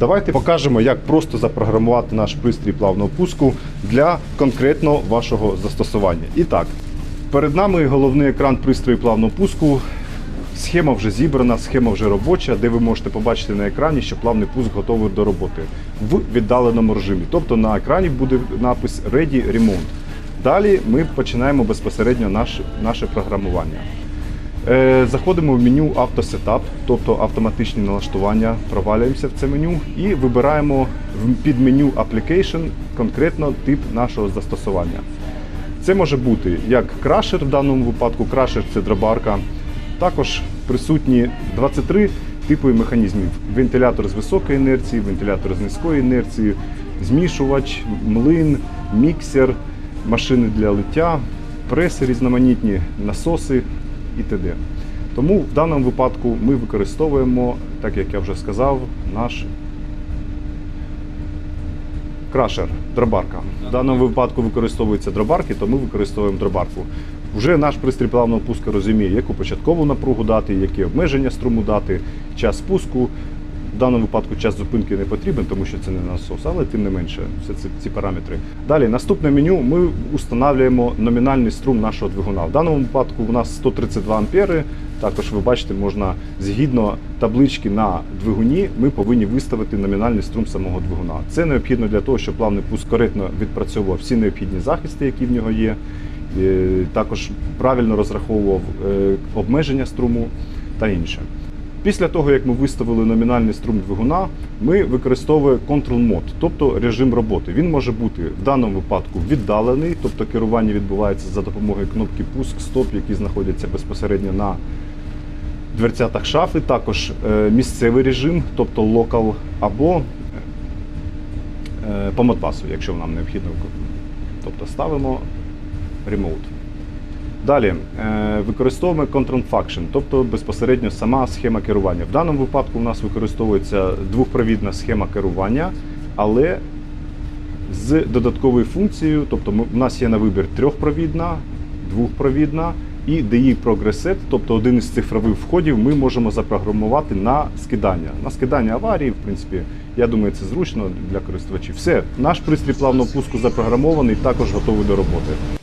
Давайте покажемо, як просто запрограмувати наш пристрій плавного пуску для конкретно вашого застосування. І так, перед нами головний екран пристрою плавного пуску. Схема вже зібрана, схема вже робоча, де ви можете побачити на екрані, що плавний пуск готовий до роботи в віддаленому режимі. Тобто на екрані буде напис Ready Remote. Далі ми починаємо безпосередньо наше, наше програмування. Е, Заходимо в меню автосетап, тобто автоматичні налаштування, провалюємося в це меню і вибираємо під меню Application конкретно тип нашого застосування. Це може бути як крашер в даному випадку, крашер це дробарка. Також присутні 23 типи механізмів: вентилятор з високої інерції, вентилятор з низької інерції, змішувач, млин, міксер, машини для лиття, преси різноманітні, насоси і т.д. Тому в даному випадку ми використовуємо, так як я вже сказав, наш крашер, дробарка. В даному випадку використовуються дробарки, то ми використовуємо дробарку. Вже наш пристрій плавного пуску розуміє, яку початкову напругу дати, які обмеження струму дати, час спуску. В даному випадку час зупинки не потрібен, тому що це не насос, але тим не менше, все це ці параметри. Далі, наступне меню ми встановлюємо номінальний струм нашого двигуна. В даному випадку у нас 132 ампери. Також ви бачите, можна згідно таблички на двигуні, ми повинні виставити номінальний струм самого двигуна. Це необхідно для того, щоб плавний пуск коректно відпрацьовував всі необхідні захисти, які в нього є. Е, Також правильно розраховував е, обмеження струму та інше. Після того, як ми виставили номінальний струм двигуна, ми використовуємо Mode, тобто режим роботи. Він може бути в даному випадку віддалений, тобто керування відбувається за допомогою кнопки пуск, стоп, які знаходяться безпосередньо на дверцятах шафи, також е, місцевий режим, тобто локал, або е, по модпасу, якщо нам необхідно. Тобто ставимо Remote. Далі е, використовуємо Control Function, тобто безпосередньо сама схема керування. В даному випадку у нас використовується двохпровідна схема керування, але з додатковою функцією, тобто у нас є на вибір трьохпровідна, двохпровідна і DI Progress тобто один із цифрових входів ми можемо запрограмувати на скидання. На скидання аварії, в принципі, я думаю, це зручно для користувачів. Все, наш пристрій плавного пуску запрограмований, також готовий до роботи.